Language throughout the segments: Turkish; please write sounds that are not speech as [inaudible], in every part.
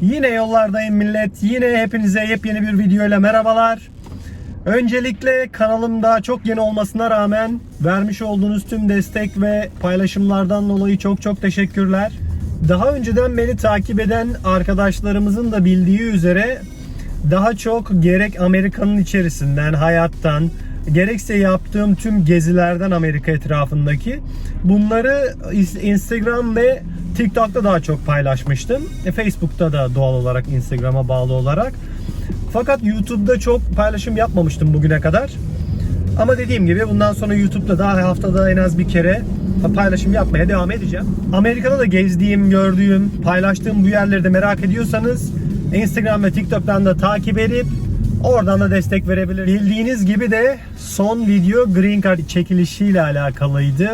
Yine yollardayım millet. Yine hepinize yepyeni bir video ile merhabalar. Öncelikle kanalımda çok yeni olmasına rağmen vermiş olduğunuz tüm destek ve paylaşımlardan dolayı çok çok teşekkürler. Daha önceden beni takip eden arkadaşlarımızın da bildiği üzere daha çok gerek Amerika'nın içerisinden, hayattan, gerekse yaptığım tüm gezilerden Amerika etrafındaki bunları Instagram ve TikTok'ta daha çok paylaşmıştım. E, Facebook'ta da doğal olarak Instagram'a bağlı olarak. Fakat YouTube'da çok paylaşım yapmamıştım bugüne kadar. Ama dediğim gibi bundan sonra YouTube'da daha haftada en az bir kere paylaşım yapmaya devam edeceğim. Amerika'da da gezdiğim, gördüğüm, paylaştığım bu yerleri de merak ediyorsanız Instagram ve TikTok'tan da takip edip oradan da destek verebilir. Bildiğiniz gibi de son video Green Card çekilişiyle alakalıydı.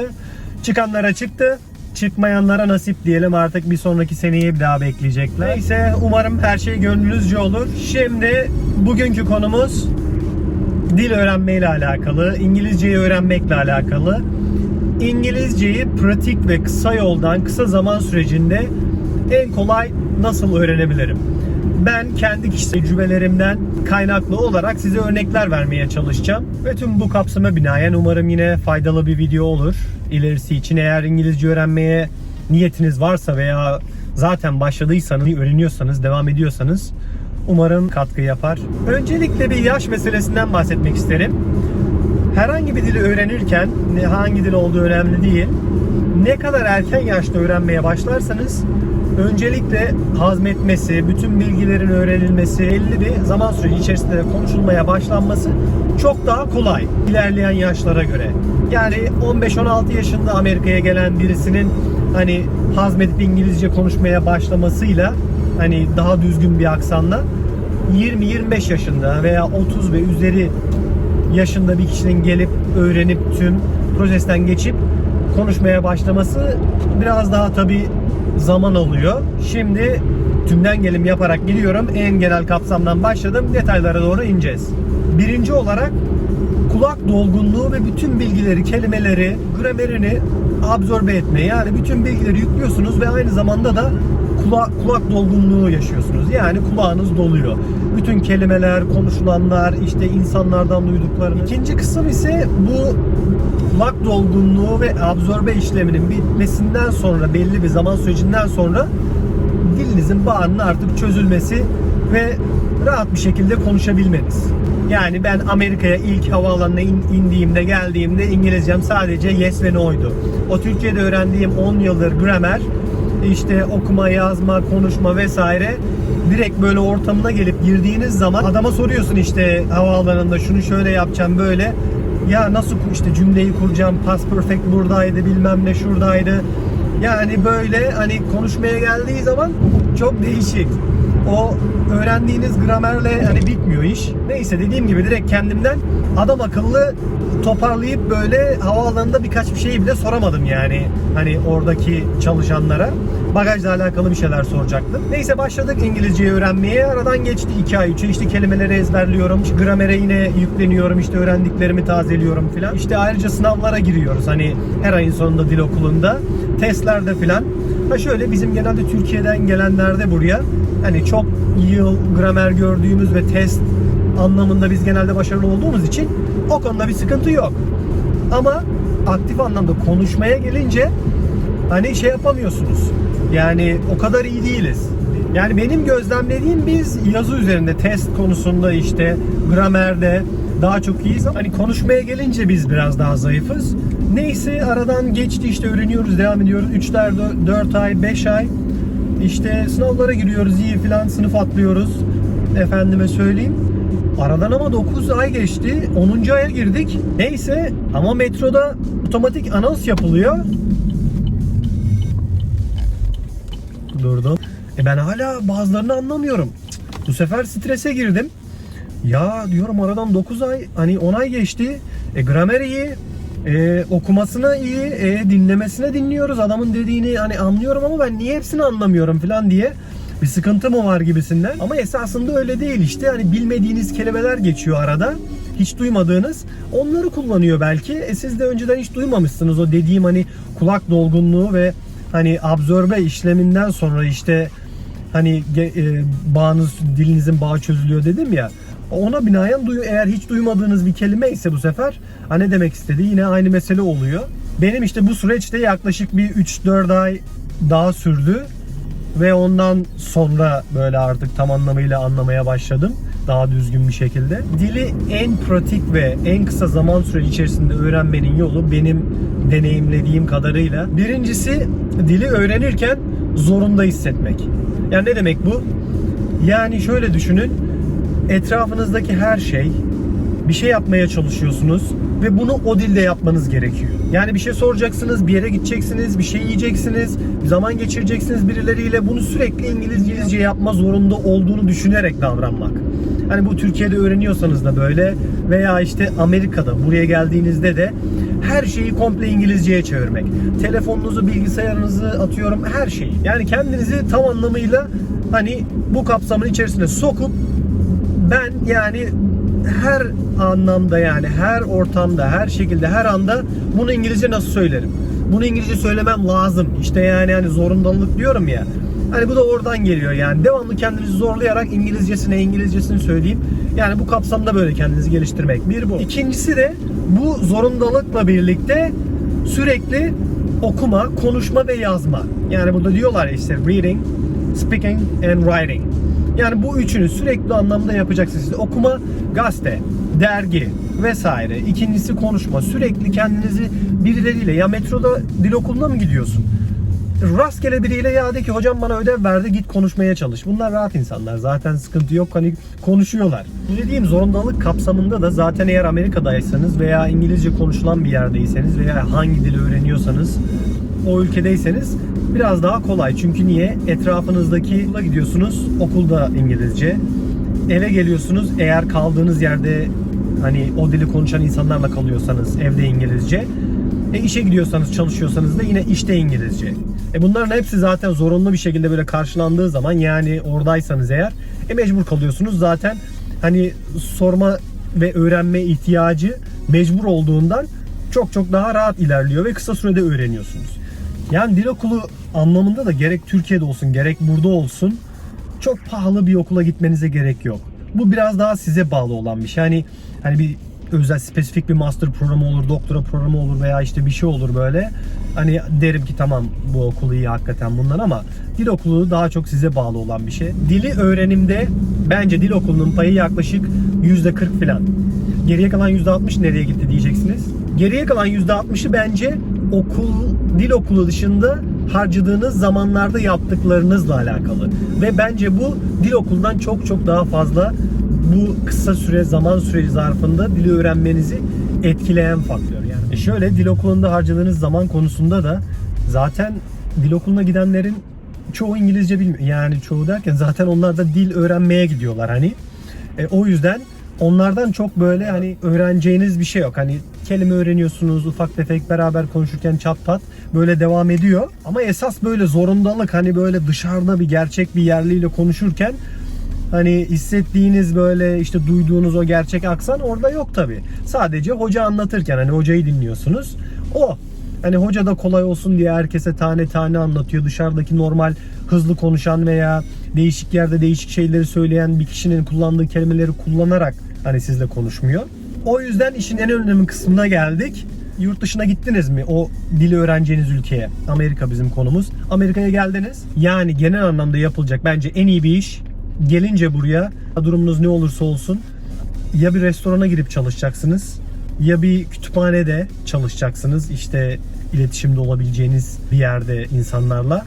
Çıkanlara çıktı. Çıkmayanlara nasip diyelim artık bir sonraki seneye bir daha bekleyecekler. Neyse umarım her şey gönlünüzce olur. Şimdi bugünkü konumuz dil öğrenmeyle alakalı, İngilizceyi öğrenmekle alakalı. İngilizceyi pratik ve kısa yoldan, kısa zaman sürecinde en kolay nasıl öğrenebilirim? Ben kendi kişisel tecrübelerimden kaynaklı olarak size örnekler vermeye çalışacağım. Ve tüm bu kapsama binaen umarım yine faydalı bir video olur. İlerisi için eğer İngilizce öğrenmeye niyetiniz varsa veya zaten başladıysanız, öğreniyorsanız, devam ediyorsanız umarım katkı yapar. Öncelikle bir yaş meselesinden bahsetmek isterim. Herhangi bir dili öğrenirken hangi dil olduğu önemli değil. Ne kadar erken yaşta öğrenmeye başlarsanız öncelikle hazmetmesi, bütün bilgilerin öğrenilmesi, belli bir zaman süreci içerisinde de konuşulmaya başlanması çok daha kolay ilerleyen yaşlara göre. Yani 15-16 yaşında Amerika'ya gelen birisinin hani hazmedip İngilizce konuşmaya başlamasıyla hani daha düzgün bir aksanla 20-25 yaşında veya 30 ve üzeri yaşında bir kişinin gelip öğrenip tüm prosesten geçip konuşmaya başlaması biraz daha tabi zaman alıyor. Şimdi tümden gelim yaparak gidiyorum. En genel kapsamdan başladım. Detaylara doğru ineceğiz. Birinci olarak kulak dolgunluğu ve bütün bilgileri, kelimeleri, gramerini absorbe etme. Yani bütün bilgileri yüklüyorsunuz ve aynı zamanda da kulak, kulak dolgunluğu yaşıyorsunuz. Yani kulağınız doluyor. Bütün kelimeler, konuşulanlar, işte insanlardan duyduklarınız. İkinci kısım ise bu kulak dolgunluğu ve absorbe işleminin bitmesinden sonra belli bir zaman sürecinden sonra dilinizin bağının artık çözülmesi ve rahat bir şekilde konuşabilmeniz. Yani ben Amerika'ya ilk havaalanına in- indiğimde geldiğimde İngilizcem sadece yes ve no'ydu. O Türkiye'de öğrendiğim 10 yıldır gramer işte okuma, yazma, konuşma vesaire direkt böyle ortamına gelip girdiğiniz zaman adama soruyorsun işte havaalanında şunu şöyle yapacağım böyle ya nasıl işte cümleyi kuracağım past perfect buradaydı bilmem ne şuradaydı. Yani böyle hani konuşmaya geldiği zaman çok değişik o öğrendiğiniz gramerle hani bitmiyor iş. Neyse dediğim gibi direkt kendimden adam akıllı toparlayıp böyle havaalanında birkaç bir şey bile soramadım yani. Hani oradaki çalışanlara. Bagajla alakalı bir şeyler soracaktım. Neyse başladık İngilizceyi öğrenmeye. Aradan geçti 2 ay 3 işte kelimeleri ezberliyorum. İşte gramere yine yükleniyorum. işte öğrendiklerimi tazeliyorum filan. İşte ayrıca sınavlara giriyoruz. Hani her ayın sonunda dil okulunda. Testlerde filan. Ha şöyle bizim genelde Türkiye'den gelenlerde buraya hani çok yıl gramer gördüğümüz ve test anlamında biz genelde başarılı olduğumuz için o konuda bir sıkıntı yok. Ama aktif anlamda konuşmaya gelince hani şey yapamıyorsunuz. Yani o kadar iyi değiliz. Yani benim gözlemlediğim biz yazı üzerinde test konusunda işte gramerde daha çok iyiyiz. Hani konuşmaya gelince biz biraz daha zayıfız. Neyse aradan geçti işte öğreniyoruz, devam ediyoruz. 3'ler 4 ay, 5 ay işte sınavlara giriyoruz iyi filan sınıf atlıyoruz. Efendime söyleyeyim. Aradan ama 9 ay geçti. 10. aya girdik. Neyse ama metroda otomatik anons yapılıyor. Durdum. E ben hala bazılarını anlamıyorum. Bu sefer strese girdim. Ya diyorum aradan 9 ay hani 10 ay geçti. E gramer iyi. E, okumasına iyi. E, dinlemesine dinliyoruz. Adamın dediğini hani anlıyorum ama ben niye hepsini anlamıyorum falan diye bir sıkıntı mı var gibisinden. Ama esasında öyle değil işte. Hani bilmediğiniz kelimeler geçiyor arada. Hiç duymadığınız. Onları kullanıyor belki. E siz de önceden hiç duymamışsınız o dediğim hani kulak dolgunluğu ve hani absorbe işleminden sonra işte hani e, bağınız dilinizin bağı çözülüyor dedim ya. Ona binaen duyu eğer hiç duymadığınız bir kelime ise bu sefer ha ne demek istedi yine aynı mesele oluyor. Benim işte bu süreçte yaklaşık bir 3-4 ay daha sürdü ve ondan sonra böyle artık tam anlamıyla anlamaya başladım daha düzgün bir şekilde. Dili en pratik ve en kısa zaman süreci içerisinde öğrenmenin yolu benim deneyimlediğim kadarıyla birincisi dili öğrenirken zorunda hissetmek. Yani ne demek bu? Yani şöyle düşünün. Etrafınızdaki her şey bir şey yapmaya çalışıyorsunuz ve bunu o dilde yapmanız gerekiyor. Yani bir şey soracaksınız, bir yere gideceksiniz, bir şey yiyeceksiniz, zaman geçireceksiniz birileriyle. Bunu sürekli İngilizce yapma zorunda olduğunu düşünerek davranmak. Hani bu Türkiye'de öğreniyorsanız da böyle veya işte Amerika'da buraya geldiğinizde de her şeyi komple İngilizceye çevirmek. Telefonunuzu, bilgisayarınızı atıyorum her şeyi. Yani kendinizi tam anlamıyla hani bu kapsamın içerisine sokup ben yani her anlamda yani her ortamda, her şekilde, her anda bunu İngilizce nasıl söylerim? Bunu İngilizce söylemem lazım. İşte yani hani zorundalık diyorum ya. Hani bu da oradan geliyor yani. Devamlı kendinizi zorlayarak İngilizcesine İngilizcesini söyleyeyim. Yani bu kapsamda böyle kendinizi geliştirmek. Bir bu. İkincisi de bu zorundalıkla birlikte sürekli okuma, konuşma ve yazma. Yani burada diyorlar işte reading, speaking and writing. Yani bu üçünü sürekli anlamda yapacaksınız. Okuma, gazete, dergi vesaire. İkincisi konuşma. Sürekli kendinizi birileriyle ya metroda dil okuluna mı gidiyorsun? Rastgele biriyle ya de ki hocam bana ödev verdi git konuşmaya çalış. Bunlar rahat insanlar. Zaten sıkıntı yok hani konuşuyorlar. Bu dediğim zorundalık kapsamında da zaten eğer Amerika'daysanız veya İngilizce konuşulan bir yerdeyseniz veya hangi dili öğreniyorsanız o ülkedeyseniz biraz daha kolay. Çünkü niye? Etrafınızdaki okula gidiyorsunuz, okulda İngilizce. Eve geliyorsunuz, eğer kaldığınız yerde hani o dili konuşan insanlarla kalıyorsanız evde İngilizce. E işe gidiyorsanız, çalışıyorsanız da yine işte İngilizce. E bunların hepsi zaten zorunlu bir şekilde böyle karşılandığı zaman yani oradaysanız eğer e mecbur kalıyorsunuz. Zaten hani sorma ve öğrenme ihtiyacı mecbur olduğundan çok çok daha rahat ilerliyor ve kısa sürede öğreniyorsunuz. Yani dil okulu anlamında da gerek Türkiye'de olsun gerek burada olsun çok pahalı bir okula gitmenize gerek yok. Bu biraz daha size bağlı olan bir şey. Hani hani bir özel spesifik bir master programı olur, doktora programı olur veya işte bir şey olur böyle. Hani derim ki tamam bu okul iyi hakikaten bundan ama dil okulu daha çok size bağlı olan bir şey. Dili öğrenimde bence dil okulunun payı yaklaşık %40 falan. Geriye kalan %60 nereye gitti diyeceksiniz. Geriye kalan %60'ı bence okul, dil okulu dışında harcadığınız zamanlarda yaptıklarınızla alakalı. Ve bence bu dil okulundan çok çok daha fazla bu kısa süre zaman süreci zarfında dili öğrenmenizi etkileyen faktör. Yani e şöyle dil okulunda harcadığınız zaman konusunda da zaten dil okuluna gidenlerin çoğu İngilizce bilmiyor. Yani çoğu derken zaten onlar da dil öğrenmeye gidiyorlar hani. E, o yüzden onlardan çok böyle hani öğreneceğiniz bir şey yok. Hani kelime öğreniyorsunuz ufak tefek beraber konuşurken çat pat böyle devam ediyor. Ama esas böyle zorundalık hani böyle dışarıda bir gerçek bir yerliyle konuşurken hani hissettiğiniz böyle işte duyduğunuz o gerçek aksan orada yok tabi. Sadece hoca anlatırken hani hocayı dinliyorsunuz. O Hani hoca da kolay olsun diye herkese tane tane anlatıyor. Dışarıdaki normal hızlı konuşan veya değişik yerde değişik şeyleri söyleyen bir kişinin kullandığı kelimeleri kullanarak hani sizle konuşmuyor. O yüzden işin en önemli kısmına geldik. Yurt dışına gittiniz mi? O dili öğreneceğiniz ülkeye. Amerika bizim konumuz. Amerika'ya geldiniz. Yani genel anlamda yapılacak bence en iyi bir iş. Gelince buraya durumunuz ne olursa olsun ya bir restorana girip çalışacaksınız ya bir kütüphanede çalışacaksınız. İşte iletişimde olabileceğiniz bir yerde insanlarla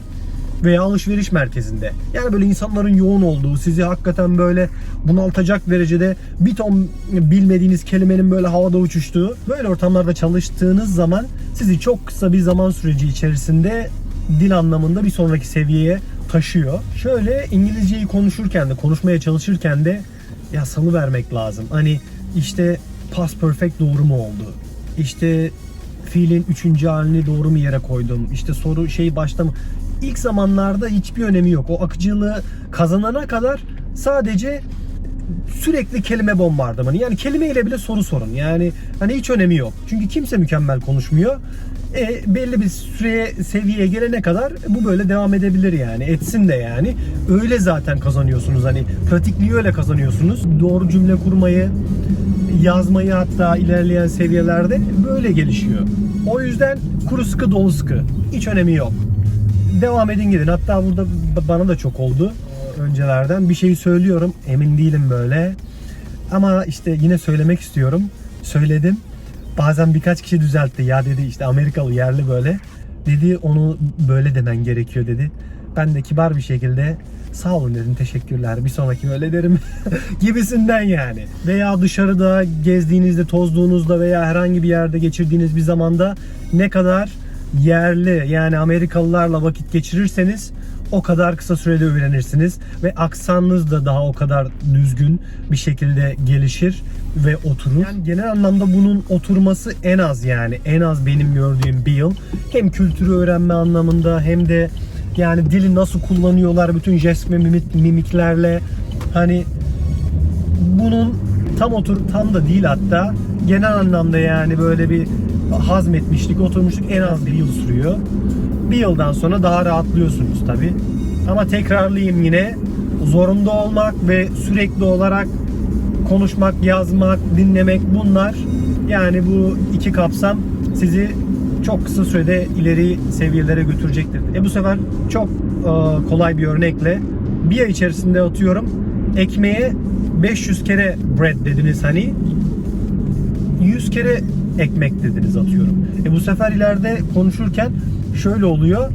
veya alışveriş merkezinde. Yani böyle insanların yoğun olduğu, sizi hakikaten böyle bunaltacak derecede bir ton bilmediğiniz kelimenin böyle havada uçuştuğu böyle ortamlarda çalıştığınız zaman sizi çok kısa bir zaman süreci içerisinde dil anlamında bir sonraki seviyeye taşıyor. Şöyle İngilizceyi konuşurken de, konuşmaya çalışırken de ya salı vermek lazım. Hani işte past perfect doğru mu oldu? İşte fiilin üçüncü halini doğru mu yere koydum? İşte soru şey başta mı? İlk zamanlarda hiçbir önemi yok. O akıcılığı kazanana kadar sadece sürekli kelime bombardımanı. Yani kelimeyle bile soru sorun. Yani hani hiç önemi yok. Çünkü kimse mükemmel konuşmuyor. E, belli bir süreye seviyeye gelene kadar bu böyle devam edebilir yani. Etsin de yani. Öyle zaten kazanıyorsunuz hani. Pratikliği öyle kazanıyorsunuz. Doğru cümle kurmayı, yazmayı hatta ilerleyen seviyelerde böyle gelişiyor. O yüzden kuru sıkı dolu sıkı. Hiç önemi yok. Devam edin gidin. Hatta burada bana da çok oldu öncelerden. Bir şeyi söylüyorum. Emin değilim böyle. Ama işte yine söylemek istiyorum. Söyledim. Bazen birkaç kişi düzeltti. Ya dedi işte Amerikalı yerli böyle. Dedi onu böyle demen gerekiyor dedi. Ben de kibar bir şekilde sağ olun dedim teşekkürler bir sonraki böyle derim [laughs] gibisinden yani. Veya dışarıda gezdiğinizde tozduğunuzda veya herhangi bir yerde geçirdiğiniz bir zamanda ne kadar yerli yani Amerikalılarla vakit geçirirseniz o kadar kısa sürede öğrenirsiniz ve aksanınız da daha o kadar düzgün bir şekilde gelişir ve oturur. Yani genel anlamda bunun oturması en az yani en az benim gördüğüm bir yıl. Hem kültürü öğrenme anlamında hem de yani dili nasıl kullanıyorlar bütün jest ve mimik- mimiklerle hani bunun tam otur tam da değil hatta genel anlamda yani böyle bir hazmetmişlik oturmuşluk en az bir yıl sürüyor. Bir yıldan sonra daha rahatlıyorsunuz tabi. Ama tekrarlayayım yine zorunda olmak ve sürekli olarak konuşmak, yazmak, dinlemek bunlar yani bu iki kapsam sizi çok kısa sürede ileri seviyelere götürecektir. E bu sefer çok e, kolay bir örnekle bir ay içerisinde atıyorum ekmeğe 500 kere bread dediniz hani 100 kere ekmek dediniz atıyorum. E bu sefer ileride konuşurken şöyle oluyor.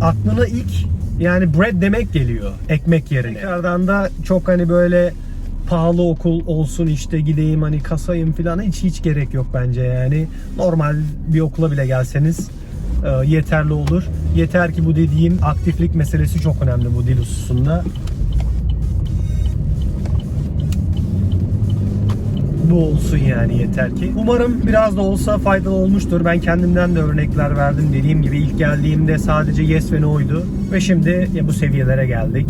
Aklına ilk yani bread demek geliyor ekmek yerine. Tekrardan da çok hani böyle pahalı okul olsun işte gideyim hani kasayım falan hiç hiç gerek yok bence yani. Normal bir okula bile gelseniz e, yeterli olur. Yeter ki bu dediğim aktiflik meselesi çok önemli bu dil hususunda. Bu olsun yani yeter ki. Umarım biraz da olsa faydalı olmuştur. Ben kendimden de örnekler verdim. Dediğim gibi ilk geldiğimde sadece yes ve no'ydu. Ve şimdi ya bu seviyelere geldik.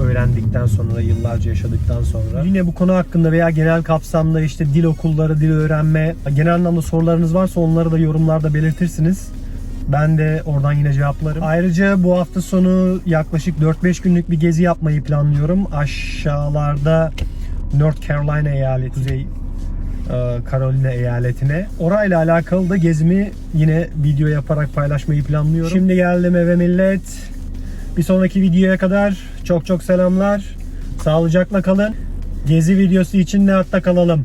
Öğrendikten sonra, yıllarca yaşadıktan sonra. Yine bu konu hakkında veya genel kapsamda işte dil okulları, dil öğrenme, genel anlamda sorularınız varsa onları da yorumlarda belirtirsiniz. Ben de oradan yine cevaplarım. Ayrıca bu hafta sonu yaklaşık 4-5 günlük bir gezi yapmayı planlıyorum. Aşağılarda North Carolina eyaleti, Kuzey Carolina eyaletine. Orayla alakalı da gezimi yine video yaparak paylaşmayı planlıyorum. Şimdi geldim eve millet. Bir sonraki videoya kadar çok çok selamlar. Sağlıcakla kalın. Gezi videosu için de hatta kalalım.